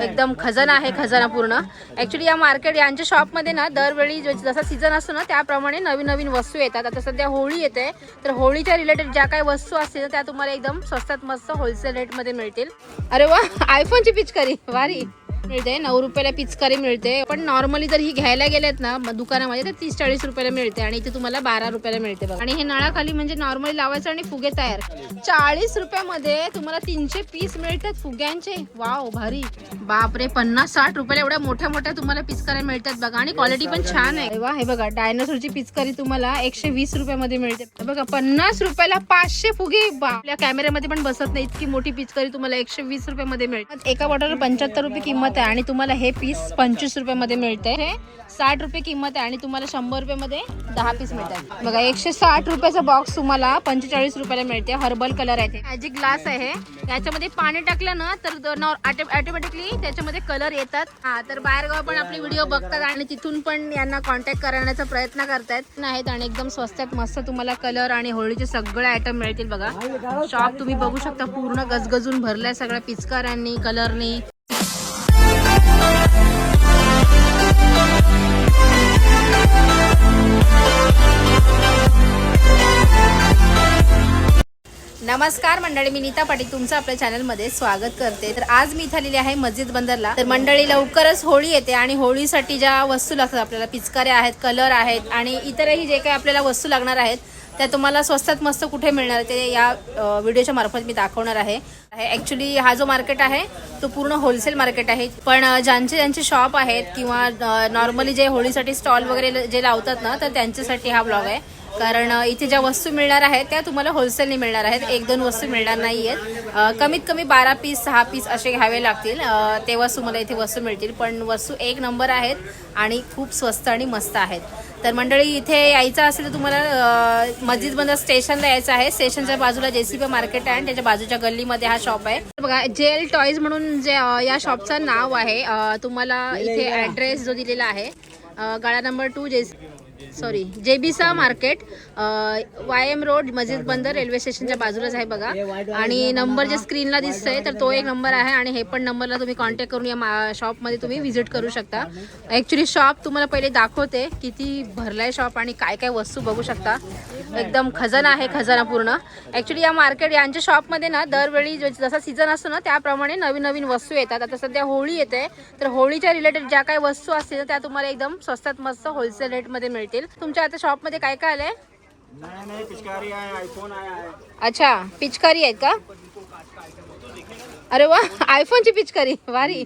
एकदम खजाना आहे खजाना पूर्ण. ऍक्च्युली या मार्केट यांच्या शॉपमध्ये ना दरवेळी जसा सीझन असतो ना त्याप्रमाणे नवीन नवीन वस्तू येतात. आता सध्या होळी येते. तर होळीच्या रिलेटेड ज्या काही वस्तू असतील त्या तुम्हाला एकदम स्वस्तात मस्त होलसेल रेटमध्ये मिळतील. अरे वा आयफोनची पिचकारी. वारी मिळते नऊ रुपयाला पिचकारी मिळते. पण नॉर्मली जर ही घ्यायला गेलेत ना दुकानामध्ये तर तीस चाळीस रुपयाला मिळते आणि इथे तुम्हाला बारा रुपयाला मिळते बघा. आणि हे नळाखाली म्हणजे नॉर्मली लावायचं आणि फुगे तयार. चाळीस रुपयामध्ये तुम्हाला तीनशे पीस मिळतात फुग्यांचे. वाव भारी. बापरे पन्नास साठ रुपयाला एवढ्या मोठ्या मोठ्या तुम्हाला पिचकाऱ्या मिळतात बघा. आणि क्वालिटी पण छान आहे. वा हे बघा डायनासोरची पिचकारी तुम्हाला एकशे वीस रुपयामध्ये मिळते. बघा पन्नास रुपयाला पाचशे फुगे. बा आपल्या कॅमेऱ्यामध्ये पण बसत नाही. इतकी मोठी पिचकारी तुम्हाला एकशे वीस रुपयामध्ये मिळते. एका बॉटल पंच्याहत्तर रुपये किंमत आहे आणि तुम्हाला हे पीस पंचवीस रुपयामध्ये मिळते. हे साठ रुपये किंमत आहे आणि तुम्हाला शंभर रुपयामध्ये दहा पीस मिळतात. बघा एकशे साठ रुपयाचा बॉक्स तुम्हाला पंचेचाळीस रुपयाला मिळते. हर्बल कलर आहे मॅजिक ग्लास आहे. याच्यामध्ये पाणी टाकलं ना तर ऑटोमॅटिकली त्याच्यामध्ये कलर येतात. हा तर बाहेरगाव पण आपली व्हिडिओ बघतात आणि तिथून पण यांना कॉन्टॅक्ट करण्याचा प्रयत्न करतायत. आहेत आणि एकदम स्वस्तात मस्त तुम्हाला कलर आणि होळीचे सगळे आयटम मिळतील बघा. शॉप तुम्ही बघू शकता. पूर्ण गजगजून भरलाय सगळ्या पिचकारांनी कलरनी नमस्कार मंडळी मी नीता पाटील तुमचं आपल्या चॅनलमध्ये स्वागत करते. तर आज मी इथं आलेली आहे मस्जिद बंदरला. तर मंडळी लवकरच होळी येते आणि होळीसाठी ज्या वस्तू लागतात आपल्याला पिचकाऱ्या आहेत कलर आहेत आणि इतरही जे काही आपल्याला वस्तू लागणार आहेत त्या तुम्हाला स्वस्तात मस्त कुठे मिळणार ते या व्हिडिओच्या मार्फत मी दाखवणार आहे. ॲक्च्युली हा जो मार्केट आहे तो पूर्ण होलसेल मार्केट आहे. पण ज्यांचे ज्यांचे शॉप आहेत किंवा नॉर्मली जे होळीसाठी स्टॉल वगैरे जे लावतात ना तर त्यांच्यासाठी हा ब्लॉग आहे. कारण इथे ज्या वस्तू मिळणार आहेत त्या तुम्हाला होलसेलने मिळणार आहेत. एक दोन वस्तू मिळणार नाही आहेत कमीत कमी बारा पीस सहा पीस असे घ्यावे लागतील. तेव्हाच तुम्हाला इथे वस्तू मिळतील. पण वस्तू एक नंबर आहेत आणि खूप स्वस्त आणि मस्त आहेत. तर मंडळी इथे यायचं असेल तर तुम्हाला अ, मस्जिद बंदर स्टेशनला यायचं आहे. स्टेशनच्या बाजूला जेसीबी मार्केट आहे आणि त्याच्या बाजूच्या गल्लीमध्ये हा शॉप आहे. बघा जेल टॉईज म्हणून जे या शॉपचं नाव आहे तुम्हाला इथे ॲड्रेस जो दिलेला आहे गाळा number two J sorry जेबीसा market Y M road Masjid Bandar railway स्टेशनच्या बाजूलाच आहे बघा. आणि नंबर जे स्क्रीनला दिसतंय तर तो एक नंबर आहे आणि हे पण नंबरला तुम्ही कॉन्टॅक्ट करून या शॉपमध्ये तुम्ही व्हिजिट करू शकता. ॲक्च्युली शॉप तुम्हाला पहिले दाखवते किती भरलाय शॉप आणि काय काय वस्तू बघू शकता. एकदम खजाना आहे खजाना पूर्ण. ॲक्च्युली या मार्केट यांच्या शॉपमध्ये ना दरवेळी जसा सीझन असतो ना त्याप्रमाणे नवीन नवीन वस्तू येतात. आता सध्या होळी येते. तर होळीच्या रिलेटेड ज्या काही वस्तू असतील त्या तुम्हाला एकदम स्वस्तात मस्त होलसेल रेटमध्ये मिळतील. तुमच्या आता शॉपमध्ये काय काय आलंय? अच्छा पिचकारी आहेत का? अरे वा आयफोनची पिचकारी भारी.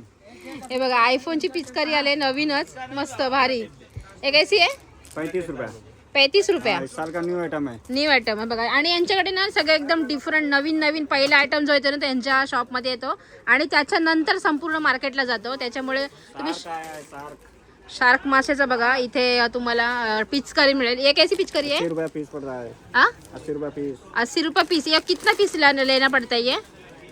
हे बघा आयफोनची पिचकारी आले नवीनच मस्त भारी. हे कैसी आहे? पैंतीस रुपया. पैतीस रुपया. इस साल का न्यू आइटम है न्यू आयटम आहे बघा. आणि यांच्याकडे ना सगळं एकदम डिफरंट नवीन नवीन पहिला आयटम जो येतो ना त्यांच्या शॉपमध्ये येतो. आणि त्याच्यानंतर संपूर्ण मार्केटला जातो. त्याच्यामुळे तुम्ही शार्क मासेचं बघा. इथे तुम्हाला पिचकारी मिळेल. एक ऐसी पिचकारी आहे? रुपया पीस पड़ रहा है हाँ अस्सी रुपया पीस अस्सी रुपये पीस या कितना पीस लाना लेना पड़ता है? ये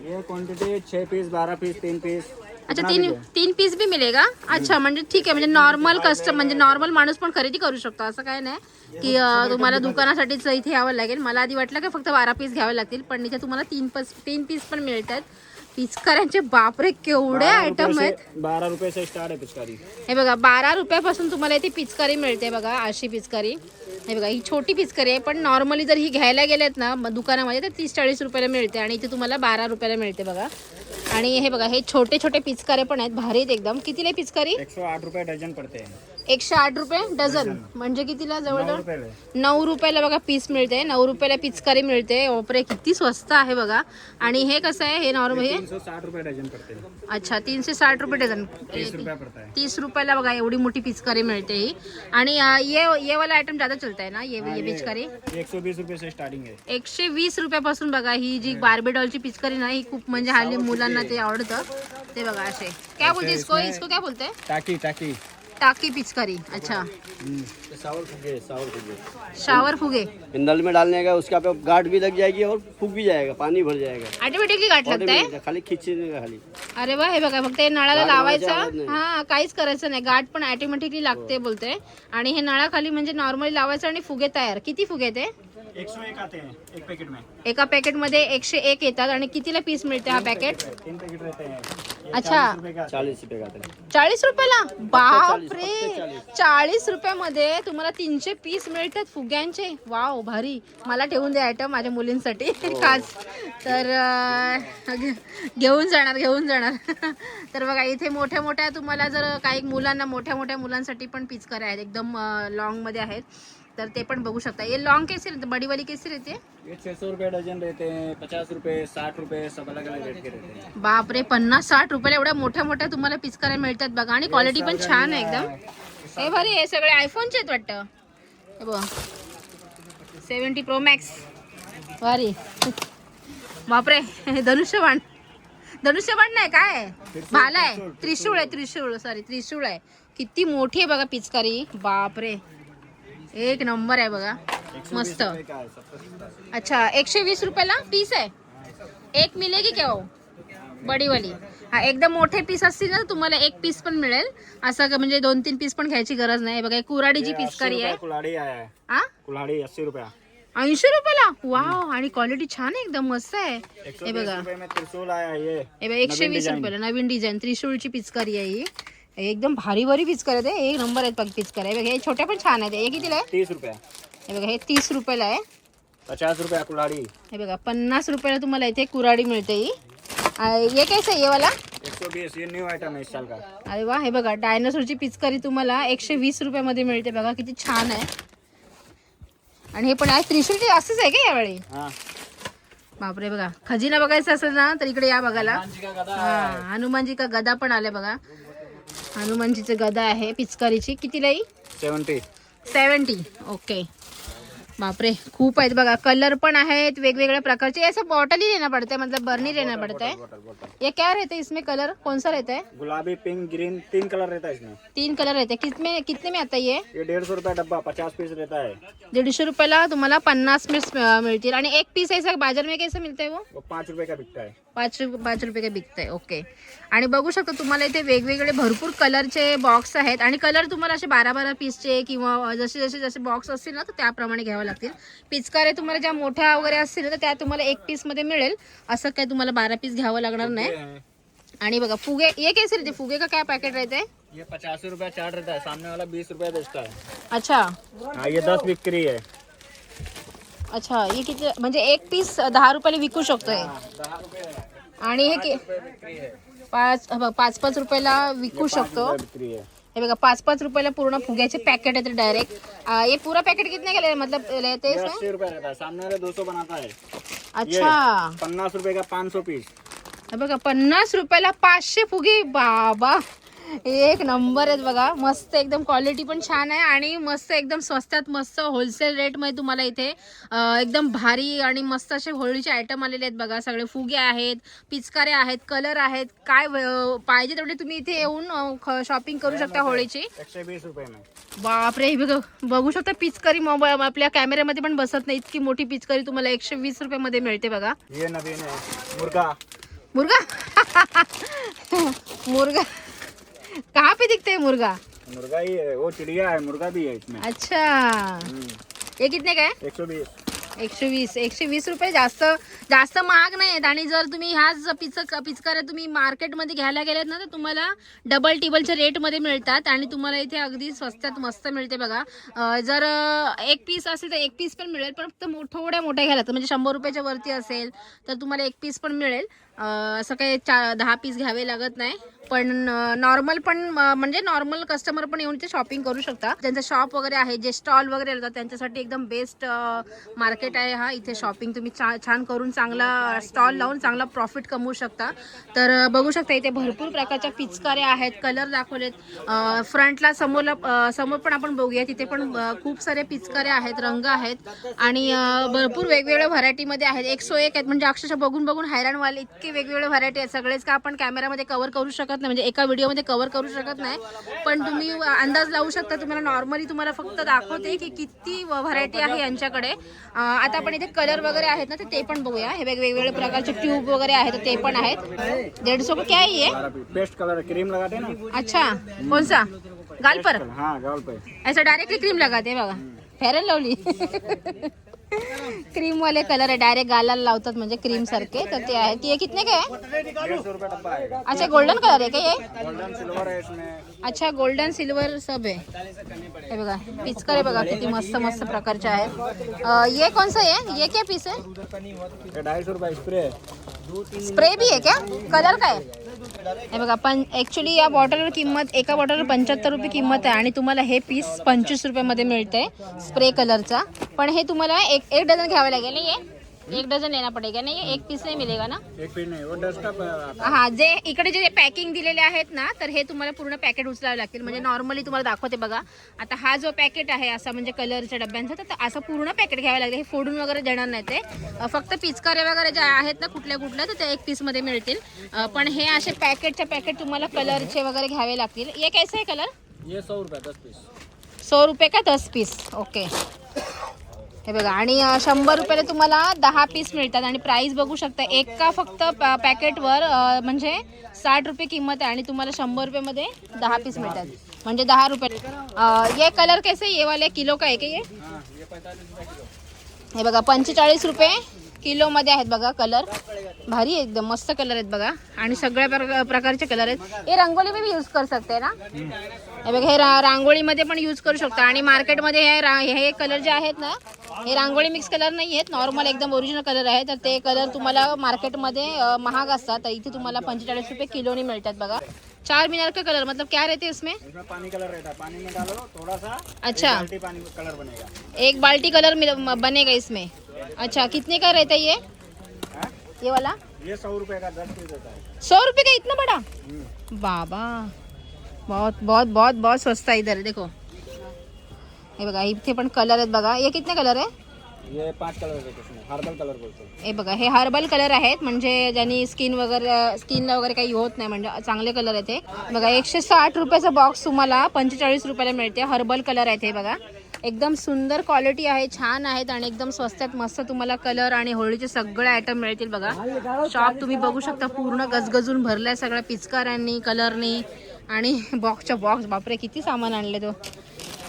ये क्वांटिटी छः पीस बारह पीस तीन पीस अच्छा तीन। तीन पीस बी मिळेगा अच्छा म्हणजे ठीक आहे म्हणजे नॉर्मल कस्टम म्हणजे नॉर्मल माणूस पण खरेदी करू शकतो असं काय नाही. की तुम्हाला दुकानासाठीच इथे यावं लागेल. मला आधी वाटलं की फक्त बारा पीस घ्यावे लागतील पण इथे तुम्हाला तीन पीस तीन पीस पण मिळतात. पिचकाऱ्यांचे बापरे केवढे आयटम आहेत. से बारह रुपये से स्टार्ट पिचकारी. हे बघा बारा रुपयापासून तुम्हाला इथे पिचकारी मिळते बघा अशी पिचकारी. हे बघा ही छोटी पिचकारी आहे पण नॉर्मली जर ही घ्यायला गेलेत ना दुकानामध्ये तर तीस चाळीस रुपयाला मिळते आणि इथे तुम्हाला बारा रुपयाला मिळते बघा. आणि हे बघा हे छोटे छोटे पिचकारे पण आहेत भारी आहेत एकदम. कितीला पिचकारी? एकशे आठ रुपये डझन पड़ते. एकशे आठ रुपये डझन. म्हणजे कितीला जवळजवळ? नऊ रुपयाला बघा पीस मिळते. नऊ रुपयाला पिचकारी मिळते. ओपरे किती स्वस्त आहे बघा. आणि हे कसं आहे? हे नॉर्मल हे अच्छा तीनशे साठ रुपये डझन. तीस रुपयाला बघा एवढी मोठी पिचकारी मिळते ही. आणि ये ये वाला आयटम ज्यादा चलता है ना? ये ये पिचकारी. है एकशे वीस रुपयापासून बघा ही जी बार्बी डॉलची पिचकारी ना ही खूप म्हणजे हल्ली मुलांना ते आवडतं. ते बघा असे. काय बोलते इसको? इसको काय बोलते? टाकी टाकी. टाकी पिचकारी अच्छा। शावर फुगे शावर फुगे। शावर फुगे। नल में डालने का उसका पे गाट भी लग जाएगी और फूक भी जाएगा पानी भर जाएगा। ऑटोमॅटिकली गाठ लागत आहे Automatic, खाली खींचने का खाली। अरे वा हे बघा फक्त हे नळाला लावायची? हा काहीच करायचं नाही. गाठ पण ऑटोमॅटिकली लागते बोलते आणि हे नळाखाली म्हणजे नॉर्मली लावायचं आणि फुगे तयार. किती फुगे ते एक सौ एक आते हैं एक पैकेट में. एका पॅकेटमध्ये एकशे एक येतात आणि कितीला पीस मिळते हा पॅकेट तीन पैकेट रहते हैं ये अच्छा. 40 रुपए का आता? है। चालीस रुपए का आता? है चाळीस रुपयाला? बाप फक्त रे चाळीस. रुपयामध्ये तुम्हाला तीनशे पीस मिळतात फुग्यांचे. वाव भारी. मला ठेवून दे आयटम माझ्या मुलींसाठी. खास. तर अं, घे- घेऊन जाणार घेऊन जाणार. तर बघा इथे मोठ्या मोठ्या तुम्हाला जर काही मुलांना मोठ्या मोठ्या मुलांसाठी पण पिचकर आहेत. एकदम लॉंगमध्ये आहेत. तर ते पण बघू शकता. हे लॉंग कैसे रहते बडी वाली कैसे रहते ये छह सौ रुपए डजन रहते हैं पचास रुपए साठ रुपए सब अलग अलग रेट के रहते हैं बापरे पन्नास साठ रुपयाला एवढ्या मोठ्या मोठ्या तुम्हाला पिचकाऱ्या मिळतात बघा. आणि क्वालिटी पण छान आहे एकदम. हे भारी हे सगळे आयफोनचे आहेत वाटतं. हे बघा. सेवन्टी प्रो मॅक्स भारी. बापरे धनुष्यबाण. धनुष्यबाण नाही काय? भाला आहे. त्रिशूळ आहे त्रिशूळ. सॉरी त्रिशूळ आहे. किती मोठी आहे बघा पिचकारी बापरे. एक नंबर आहे बघा. मस्त. अच्छा एकशे वीस रुपयाला पीस आहे. एक मिलेगी क्या हो? बडी वाली हा एकदम मोठे पीस असतील ना तुम्हाला एक पीस पण मिळेल. असं का म्हणजे दोन तीन पीस पण घ्यायची गरज नाही. बघा कुराडीची पिचकारी आहे. कुल्हाड़ी आया है हा कुल्हाड़ी अस्सी रुपया. ऐंशी रुपयाला? वाव आणि क्वालिटी छान आहे एकदम मस्त आहे. हे बघा. एकशे वीस. रुपयाला नवीन डिझाईन त्रिशूळची पिचकारी आहे हे. एकदम भारी भारी पिचकारी आहे. ते. एक नंबर आहेत बघ पिचकारी आहे बघा हे छोट्या पण छान आहेत. हे कितीला आहे? तीस रुपया. हे बघा हे तीस रुपयाला आहे. पचास रुपया कुल्हाड़ी हे बघा पन्नास रुपयाला तुम्हाला इथे कुराडी मिळते ही. आ, ये कैसे आहे ये वाला? एक सौ बीस ये न्यू आइटम है इस साल का? अरे वा हे बघा डायनासोरची पिचकारी तुम्हाला एकशे वीस रुपयामध्ये मिळते. बघा किती छान आहे. आणि हे पण आहे. त्रिशूलची जास्तच आहे का यावेळी? हाँ. बापरे बघा. खजिना बघायचा असेल ना तर इकडे या बघायला. हा हनुमानजी का गदा पण आले बघा. हनुमानजीचे गदा आहे पिचकारीची. कितीला ही सेवन्टी सेवन्टी ओके बापरे खूप आहेत बघा. कलर पण आहेत वेगवेगळ्या प्रकारचे. ऐसा बॉटल ही लेना पड़ता है मतलब बर्नी लेना पड़ता है ये क्या रहता है इसमें कलर? कौन सा रहता है गुलाबी पिंक ग्रीन तीन कलर रहता है इसमें. तीन कलर रहते हैं कितने कितने में आता है ये? ये डेढ़ सौ रुपया डब्बा पचास पीस रहता है. दीडशे रुपयाला तुम्हाला पन्नास मिनिट्स मिळतील. आणि एक पीस ऐसा बाजार में कैसे मिळते वो? वो पाँच रुपए का बिकता है. पाच रुपये पाच रुपये काय बिकतंय. ओके. आणि बघू शकता तुम्हाला इथे वेगवेगळे भरपूर कलरचे बॉक्स आहेत. आणि कलर तुम्हाला असे बारा बारा पीसचे किंवा जसे जसे जसे बॉक्स असतील ना तर त्याप्रमाणे घ्यावं लागतील. पिचकारे तुम्हाला ज्या मोठ्या वगैरे असतील ना तर त्या तुम्हाला एक पीसमध्ये मिळेल. असं काय तुम्हाला बारा पीस घ्यावं लागणार नाही. ये। आणि बघा फुगे ये कैसे रहते फुगे का क्या पैकेट रहते? हैं ये पचास रुपया चार्ट रहता है सामने वाला बीस रुपया बेचता है अच्छा. हाँ ये दस बिक्री है अच्छा हे किती म्हणजे एक पीस दहा रुपयाला विकू शकतोय. रुपये आणि हे कि है पाच पाच पाच रुपयाला विकू शकतो. रुपये है हे बघा पाच पाच रुपयाला पूर्ण फुग्याचे पॅकेट येते डायरेक्ट ये पूरा पैकेट कितने का ले मतलब लेते हैं ये इसमें अस्सी रुपया रहता है सामने वाला दो सौ बनाता है अच्छा. पन्नास रुपए का पाँच सौ पीस? हे बघा पन्नास रुपयाला पाचशे फुगे. बाबा. एक नंबर आहेत बघा. मस्त एकदम क्वालिटी पण छान आहे आणि मस्त एकदम स्वस्तात मस्त होलसेल रेटमध्ये तुम्हाला इथे एकदम भारी आणि मस्त असे होळीचे आयटम आलेले आहेत बघा. सगळे फुगे आहेत पिचकारे आहेत कलर आहेत. काय पाहिजे तेवढे तुम्ही इथे येऊन शॉपिंग करू शकता होळीची. बापरे हे बघ बघू शकता पिचकारी मोबाईल आपल्या कॅमेऱ्यामध्ये पण बसत नाही. इतकी मोठी पिचकारी तुम्हाला एकशे वीस रुपयामध्ये मिळते बघा. मुर्गा. मुर्गा? मुर्गा? कहाँ पे दिखते हैं मुर्गा? मुर्गा ही है वो चिड़िया है मुर्गा भी है इसमें। अच्छा। ये कितने का आहे एक सौ बीस। एकशे वीस एकशे वीस रुपये जास्त जास्त महाग नाही आहेत. आणि जर तुम्ही ह्याच पिच पिचकाऱ्या तुम्ही मार्केटमध्ये घ्यायला गेलेत ना तर तुम्हाला डबल टिबलच्या रेटमध्ये मिळतात. आणि तुम्हाला इथे अगदी स्वस्तात मस्त मिळते बघा. अं, जर अं, एक पीस असेल तर एक पीस पण मिळेल. पण फक्त मो- थोड्या मोठ्या घ्यायला लागतात. म्हणजे शंभर रुपयाच्या वरती असेल तर तुम्हाला एक पीस पण मिळेल. असं काही चा दहा पीस घ्यावे लागत नाही. पण नॉर्मल पण म्हणजे नॉर्मल कस्टमर पण येऊन इथे शॉपिंग करू शकता. ज्यांचं शॉप वगैरे आहे जे स्टॉल वगैरे येतात त्यांच्यासाठी एकदम बेस्ट मार्केट आहे हा. इथे शॉपिंग तुम्ही छा छान करून चांगला स्टॉल लावून चांगला प्रॉफिट कमवू शकता. तर बघू शकता इथे भरपूर प्रकारच्या पिचकाऱ्या आहेत कलर दाखवलेत. फ्रंटला समोरला समोर पण आपण बघूया. तिथे पण खूप सारे पिचकाऱ्या आहेत रंग आहेत. आणि भरपूर वेगवेगळ्या व्हरायटीमध्ये आहेत. एक सो एक आहेत. म्हणजे अक्षरशः बघून बघून हैराणवाले इतके वेगवेगळे व्हरायटी आहेत. सगळेच का आपण कॅमेरामध्ये कव्हर करू शकत नाही. म्हणजे एका व्हिडिओमध्ये कव्हर करू शकत नाही. पण तुम्ही अंदाज लावू शकता. तुम्हाला नॉर्मली तुम्हाला फक्त दाखवते की किती व्हरायटी आहे यांच्याकडे. आता आपण इथे कलर वगैरे आहेत ना ते पण बघूया. हे वेगवेगळे प्रकारचे ट्यूब वगैरे आहेत ते पण आहेत. दीड सौ को क्या है? पीस पेस्ट कलर क्रीम लगाते ना? अच्छा. कौन सा गाल पर हाँ गाल पे ऐसा डायरेक्टली क्रीम लगाते बघा. Fair and Lovely. क्रीम वाले कलर आहे डायरेक्ट गालाला लावतात म्हणजे क्रीम सारखे. तर ते आहे. ते कितने काय? आहे अच्छा गोल्डन कलर आहे का ये गोल्डन सिल्वर है? इसमें अच्छा गोल्डन सिल्वर सब आहे. हे बघा पिचकर बघा किती मस्त मस्त प्रकारचे आहेत. अं, ये कौन सा है ये क्या पीस है ये ढाई सौ रुपये स्प्रे स्प्रे भी आहे क्या कलर काय? हे बघा पण ॲक्च्युली या बॉटलवर किंमत एका बॉटलवर पंच्याहत्तर रुपये किंमत आहे आणि तुम्हाला हे पीस पंचवीस रुपयामध्ये मिळतंय स्प्रे कलरचा पण हे तुम्हाला एक एक डझन घ्यावं लागेल नाही ये एक डझन लेना पडेगा ना ये एक पीस नाही मिलेगा ना? एक पीस नहीं वो का हा जे इकडे जे पॅकिंग दिलेले आहेत ना तर हे तुम्हाला पूर्ण पॅकेट उचलावे लागतील. म्हणजे नॉर्मली तुम्हाला दाखवते बघा. आता हा जो पॅकेट आहे असा म्हणजे कलरच्या डब्यांचा तर असं पूर्ण पॅकेट घ्यावं लागेल हे फोडून वगैरे देणार नाही ते. अं, फक्त पिचकारे वगैरे जे आहेत ना कुठल्या कुठल्या तर ते एक पीसमध्ये मिळतील. अं, पण हे असे पॅकेटच्या पॅकेट तुम्हाला कलरचे वगैरे घ्यावे लागतील. ये कैसे आहे कलर ये सौ रुपये दस पीस सौ रुपये का दस पीस ओके हे बघा आणि शंभर रुपयाला तुम्हाला दहा पीस मिळतात आणि प्राईस बघू शकता एका फक्त पॅकेटवर म्हणजे साठ रुपये किंमत आहे आणि तुम्हाला शंभर रुपयामध्ये दहा पीस मिळतात. म्हणजे दहा रुपये. ये कलर कैसे ये वाले किलो का आहे का ये? हे बघा पंचेचाळीस रुपये किलोमध्ये आहेत बघा कलर भारी एकदम मस्त कलर आहेत बघा. आणि सगळ्या प्रकारचे कलर आहेत. हे रंगोली मी यूज करू शकते ना? हे बघा हे रा रांगोळीमध्ये पण यूज करू शकता. आणि मार्केटमध्ये हे रा हे कलर जे आहेत ना हे रांगोळी मिक्स कलर नाही आहेत. नॉर्मल एकदम ओरिजिनल कलर आहे. तर ते कलर तुम्हाला मार्केटमध्ये महाग असतात. तर इथे तुम्हाला पंचेचाळीस रुपये किलोनी मिळतात बघा. चार मीनार का कलर मतलब क्या रहते हैं इसमें? इसमें पानी कलर रहता. है पानी में डालो थोड़ा सा अच्छा बाल्टी पानी कलर बनेगा. एक बाल्टी कलर बनेगा इसमें. अच्छा कितने का रहता है ये? हाँ? ये वाला? ये सौ रुपये का दस पीस होता है। सौ रुपये का इतना बड़ा। बाबा बहुत बहुत बहुत बहुत स्वस्त आहे इधर देखो। हे बघा इथे पण कलर आहेत बघा. हे कितने कलर आहे? ये पांच कलर इसमें हर्बल कलर बोलते हे बघा हे हर्बल कलर आहेत. म्हणजे ज्यांनी स्किन वगैरे स्किनला वगैरे काही होत नाही म्हणजे चांगले कलर आहेत हे. बघा एकशे साठ रुपयाचा बॉक्स तुम्हाला पंचेचाळीस रुपयाला मिळते. हर्बल कलर आहेत हे बघा. एकदम सुंदर क्वालिटी आहे छान आहेत आणि एकदम स्वस्तात मस्त तुम्हाला कलर आणि होळीचे सगळे आयटम मिळतील बघा. शॉप तुम्ही बघू शकता पूर्ण गजगजून भरलाय सगळ्या पिचकारांनी कलरनी आणि बॉक्सच्या बॉक्स बापरे किती सामान आणले तो.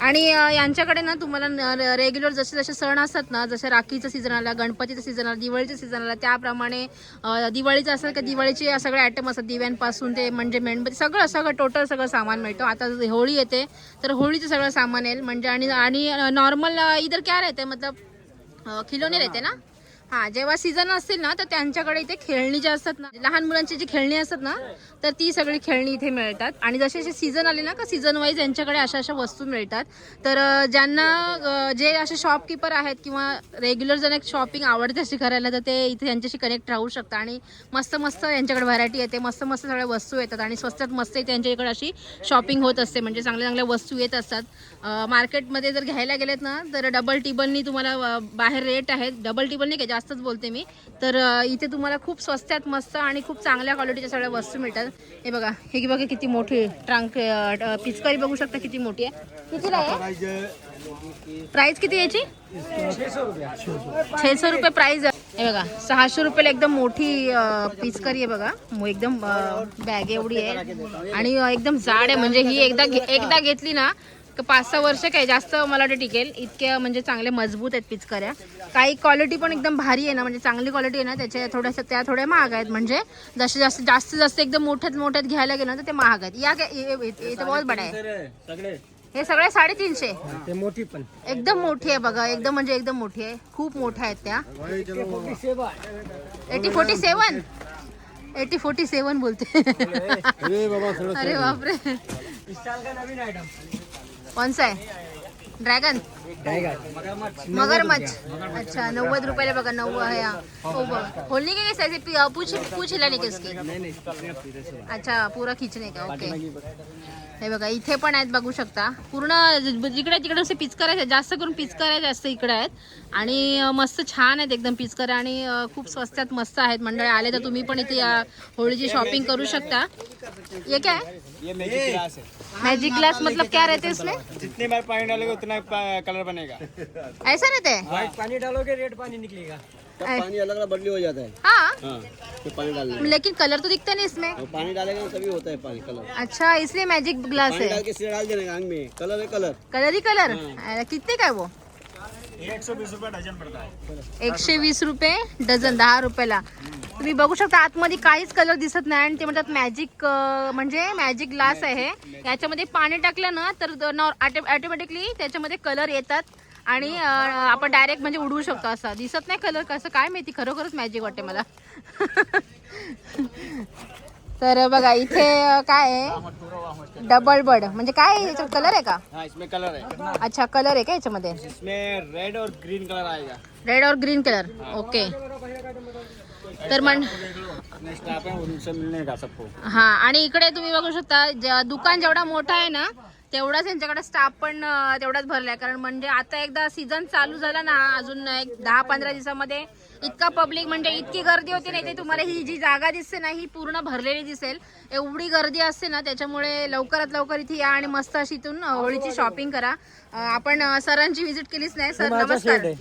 आणि यांच्याकडे ना तुम्हाला रेग्युलर जसे जसे सण असतात ना जसे राखीचं सीझन आला गणपतीचं सीझन आला दिवाळीचं सीझन आला त्याप्रमाणे दिवाळीचं असेल का दिवाळीचे सगळे आयटम असतात दिव्यांपासून ते म्हणजे मेणबत्ती सगळं सगळं टोटल सगळं सामान मिळतं. आता होळी येते तर होळीचं सगळं सामान येईल. म्हणजे आणि आणि नॉर्मल इधर क्या राहते मतलब अ, खिलोने रहते ना? हा जेव्हा सीझन असतील ना तर त्यांच्याकडे इथे खेळणी ज्या असतात ना म्हणजे लहान मुलांची जी खेळणी असतात ना तर ती सगळी खेळणी इथे मिळतात. आणि जसे जसे सीझन आले ना का सीझन वाईज यांच्याकडे अशा अशा वस्तू मिळतात. तर ज्यांना जे असे शॉपकीपर आहेत किंवा रेग्युलर ज्यांना एक शॉपिंग आवडते अशी करायला तर ते इथे यांच्याशी कनेक्ट राहू शकतात. आणि मस्त मस्त यांच्याकडे व्हरायटी येते मस्त मस्त सगळ्या वस्तू येतात. आणि स्वस्तात मस्त त्यांच्या यांच्याकडे अशी शॉपिंग होत असते. म्हणजे चांगल्या चांगल्या वस्तू येत असतात. मार्केटमध्ये जर घ्यायला गेलेत ना तर डबल टिबलनी तुम्हाला बाहेर रेट आहेत. डबल टिबलनी काय जास्तच बोलते मी. तर इथे तुम्हाला खूप स्वस्तात मस्त आणि खूप चांगल्या क्वालिटीच्या सगळ्या वस्तू मिळतात. हे बघा हे बघा किती मोठी ट्रांक पिचकारी बघू शकता किती मोठी आहे. कितीला आहे? प्राइस किती याची? छे रुपये प्राइस हे बघा सहाशे रुपयाला एकदम मोठी पिचकरी आहे बघा. एकदम बॅग एवढी आहे. आणि एकदम जाड आहे. म्हणजे ही एकदा एकदा घेतली ना पाच सहा वर्ष काय जास्त मला वाटतं टिकेल. इतक्या म्हणजे चांगले मजबूत आहेत पिचकाऱ्या. काही क्वालिटी पण एकदम भारी आहे ना म्हणजे चांगली क्वालिटी आहे ना त्याच्या थोड्याशा त्या थोड्या महाग आहेत. म्हणजे जसे जास्त जास्त जास्त एकदम मोठ्यात मोठ्यात घ्यायला गेलं ना तर ते महाग आहेत. या इथे बहुत बडा आहे हे सगळे साडेतीनशे. मोठी पण. एकदम मोठी आहे बघा. एकदम म्हणजे एकदम मोठी आहे. खूप मोठ्या आहेत त्या. Eighty forty seven. Eighty forty seven बोलते. अरे बापरे. कौन सा है ड्रॅगन. मगरमच्छ. अच्छा नव्वद रुपयाला बघा नव्वद है. हाँ। बघ. खोलने के कैसे ऐसे पी- पूछ पूछ हिलाने के. उसकी अच्छा पूरा खींचने का? ओके. हे बघा इथे पण आहेत बघू शकता. पूर्ण जिकडे तिकडे असे पिचकाऱ्या आहेत जास्त करून पिचकाऱ्या जास्त इकडे आहेत. आणि मस्त छान आहेत एकदम पिचकाऱ्या आणि खूप स्वस्तात मस्त आहेत. मंडळी आले तर तुम्ही पण इथे या होळीची शॉपिंग करू शकता. ये क्या? है मैजिक ग्लास मतलब क्या रहते उसमें जितने बार पानी डालोगे उतना कलर बनेगा। ऐसा रहता है? व्हाइट पानी डालोगे रेड पानी निकलेगा। तब पानी अलग अलग बदली हो जाता है। हाँ। हाँ फिर पानी डालने। लेकिन कलर तो दिखता नहीं इसमें। और पानी डालेगा तभी होता है पानी कलर। अच्छा इसलिए मैजिक ग्लास पानी है। डाल के सीधा डाल देने का आंग में। कलर है कलर। कलर ही कलर। अरे, कितने का है वो? ये एक सौ बीस रुपये डजन पड़ता है। एकशे वीस रुपये डझन दहा रुपयाला तुम्ही बघू शकता आतमध्ये काहीच कलर दिसत नाही आणि ते म्हणतात मॅजिक म्हणजे मॅजिक ग्लास आहे. याच्यामध्ये पाणी टाकलं ना तर ऑटोमॅटिकली त्याच्यामध्ये कलर येतात आणि आपण डायरेक्ट म्हणजे उडवू शकतो असं. दिसत नाही कलर कसं काय माहिती? खरोखरच मॅजिक वाटते मला. तर बघा इथे काय आहे? डबल बर्ड म्हणजे काय आहे? याच्यात कलर आहे का? हाँ इसमें कलर है अच्छा कलर आहे का याच्यामध्ये? रेड और ग्रीन कलर आएगा. रेड और ग्रीन कलर ओके तर आप है हा आणि इकडे तुम्ही बघू शकता दुकान जेवढा मोठा आहे ना तेवढाच यांच्याकडे स्टाफ पण तेवढाच भरलाय. कारण म्हणजे आता एकदा सीझन चालू झाला ना अजून एक दहा पंधरा दिवसामध्ये इतका पब्लिक म्हणजे इतकी गर्दी होती नाही ते तुम्हाला ही जी जागा दिसते ना ही पूर्ण भरलेली दिसेल. एवढी गर्दी असते ना त्याच्यामुळे लवकरात लवकर इथे या आणि मस्त अशी इथून होळीची शॉपिंग करा. आपण सरांची व्हिजिट केलीच नाही. सर नमस्कार.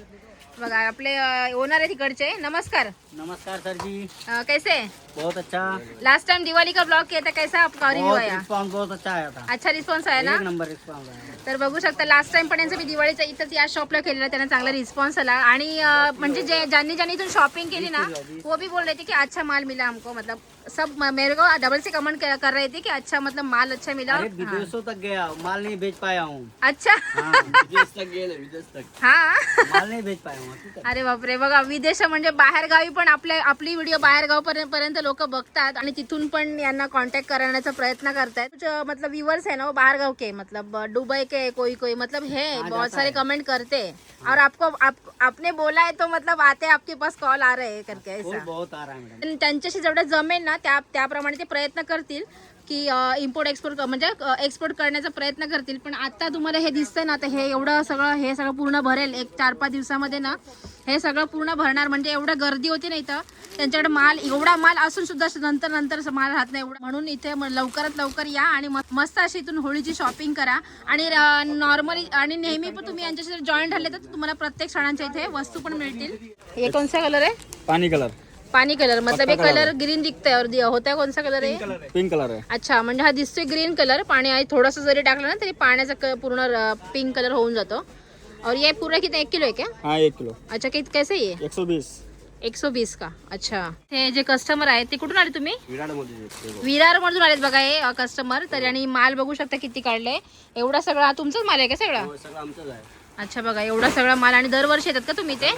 बघा आपले ओनर आहे तिकडचे नमस्कार. नमस्कार सर जी अं, कैसे? बहुत अच्छा. लास्ट टाइम दिवाली का ब्लॉग किया था? कैसा आपका रिव्यू बहुत आया रिस्पॉन्स बहुत अच्छा आया था. अच्छा रिस्पॉन्स आहे ना? एक नंबर रिस्पॉन्स आया तर बघू शकता लास्ट टाइम पण यांचं मी दिवाळीचा इथंच या शॉपला केलेला त्यांना चांगला रिस्पॉन्स आला. आणि अं, म्हणजे जे ज्यांनी ज्यांनी इथून शॉपिंग केली ना वो भी बोल रहे थे कि अच्छा माल मिला हमको मतलब सब मेरे को डबल से कमेंट कर कर रहे थे कि अच्छा मतलब माल अच्छा मिला। अरे हाँ. विदेशों तक गया। माल नहीं बेच पाया हूँ। अच्छा। हाँ, विदेश तक गए विदेश तक। हा। माल नहीं बेच पाया हूँ है। अरे बापरे बघा विदेश म्हणजे बाहेर गावी पण आपल्या आपली व्हिडिओ बाहेर गाव पर्यंत लोक बघतात आणि तिथून पण यांना कॉन्टॅक्ट करण्याचा प्रयत्न करतायत. मतलब व्यूवर्स है ना वो बाहर गाँव के मतलब दुबई के कोई कोई मतलब है बहुत सारे कमेंट करते. हैं। और आपको आप, आपने बोला है तो मतलब आते हैं आपके पास कॉल आ रहे हैं करके ऐसा। बहुत आ रहा है त्यांच्याशी जेवढं जमेल ना त्या त्याप्रमाणे ते प्रयत्न करतील की इम्पोर्ट एक्सपोर्ट म्हणजे एक्सपोर्ट करण्याचा प्रयत्न करतील. पण आता तुम्हाला हे दिसतंय ना आता हे एवढं सगळं हे सगळं पूर्ण भरेल. एक चार पाच दिवसामध्ये ना हे सगळं पूर्ण भरणार. म्हणजे एवढं गर्दी होती ना इथं त्यांच्याकडे माल एवढा माल असून सुद्धा नंतर नंतर माल राहत नाही. एवढं म्हणून इथे म- लवकरात लवकर या आणि मस्त अशी इथून होळीची शॉपिंग करा. आणि नॉर्मली आणि नेहमी पण तुम्ही यांच्याशी जॉईन झाले तर तुम्हाला प्रत्येक सणांच्या इथे वस्तू पण मिळतील. हे कोणता कलर आहे? पानी कलर पानी कलर मतलब ये कलर ग्रीन दिखता है और दि- होता है कौन सा कलर है पिंक कलर है अच्छा म्हणजे हा दिसतोय ग्रीन कलर पाणी आहे थोडंसं जरी टाकलं ना तरी पाण्याचा क- पूर्ण पिंक कलर होऊन जातो. और ये पूरा कितना एक किलो है क्या? हाँ एक किलो. अच्छा कित कैसे ये? एक सौ बीस. एक सौ बीस का? अच्छा. हे जे कस्टमर आहेत ते कुठून आले तुम्ही? विरार मधून आलेत बघा हे कस्टमर तर आणि माल बघू शकता किती काढलंय. एवढा सगळा तुमचाच माल आहे का सगळा? सगळं आमचंच आहे. अच्छा बघा एवढा सगळा माल आणि दरवर्षी येतात का तुम्ही ते?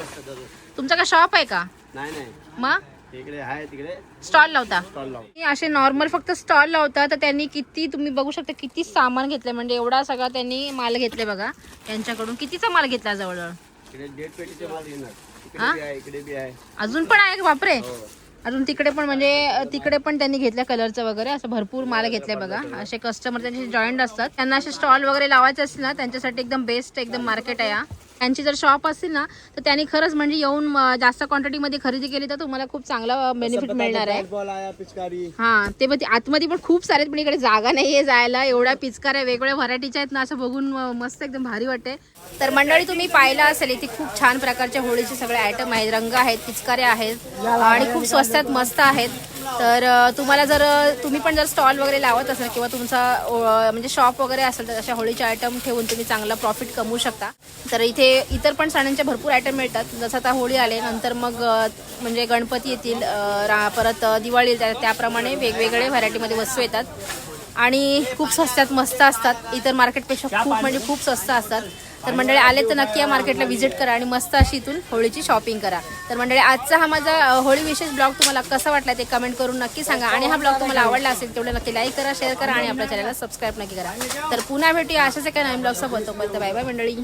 तुमचा का शॉप आहे का? नाही नाही. मग? तिकडे आहे तिकडे. स्टॉल लावता? स्टॉल हे असे नॉर्मल फक्त स्टॉल लावतात तर त्यांनी किती तुम्ही बघू शकता किती सामान घेतलंय. म्हणजे एवढा सगळा त्यांनी माल घेतले बघा. त्यांच्याकडून कितीचा माल घेतला जवळजवळ? इकडे डेट पेटीचे माल येणार. इकडे हा? बी आहे इकडे बी आहे. अजून पण आहे का? बापरे. हो. अजून तिकडे पण म्हणजे अ, तिकडे पण त्यांनी घेतल्या कलरचं वगैरे असं भरपूर माल घेतलाय बघा. असे कस्टमर त्यांचे जॉईंट असतात त्यांना असे स्टॉल वगैरे लावायचे असतील ना त्यांच्यासाठी एकदम बेस्ट एकदम मार्केट आहे हा. त्यांची जर शॉप असतील ना तर त्यांनी खरंच म्हणजे येऊन जास्त क्वांटिटीमध्ये खरेदी केली तर तुम्हाला खूप चांगला बेनिफिट मिळणार आहे. पिचकारी. हा ते पण ते आतमध्ये पण खूप सारे पण इकडे जागा नाहीये जायला. एवढ्या पिचकाऱ्या वेगवेगळ्या व्हरायटीच्या आहेत ना असं बघून मस्त एकदम भारी वाटते तर मंडळी तुम्ही पाहिलं असेल इथे खूप छान प्रकारच्या होळीचे सगळे आयटम आहेत. रंग आहेत पिचकाऱ्या आहेत आणि खूप स्वस्तात मस्त आहेत. तर तुम्हाला जर तुम्ही पण जर स्टॉल वगैरे लावत असाल किंवा तुमचा म्हणजे शॉप वगैरे असेल तर अशा होळीचे आयटम ठेवून तुम्ही चांगला प्रॉफिट कमवू शकता. तर इथे इतर पण सणांचे भरपूर आयटम मिळतात. जसं आता होळी आले नंतर मग म्हणजे गणपती येतील परत दिवाळी येतात त्याप्रमाणे वेगवेगळे व्हरायटीमध्ये वस्तू येतात. आणि खूप स्वस्तात मस्त असतात. इतर मार्केटपेक्षा खूप म्हणजे खूप स्वस्त असतात. तर मंडळी आले तर नक्की या मार्केटला व्हिजिट करा आणि मस्त अशी इथून होळीची शॉपिंग करा. तर मंडळी आजचा हा माझा होळी विशेष ब्लॉग तुम्हाला कसा वाटला ते कमेंट करून नक्की सांगा. आणि हा ब्लॉग तुम्हाला आवडला असेल तेवढं नक्की लाईक करा शेअर करा आणि आपल्या चॅनलला सबस्क्राईब नक्की करा. तर पुन्हा भेटूया अशाच एका नवीन ब्लॉगचा बोलतो बोलतो बाय बाय मंडळी.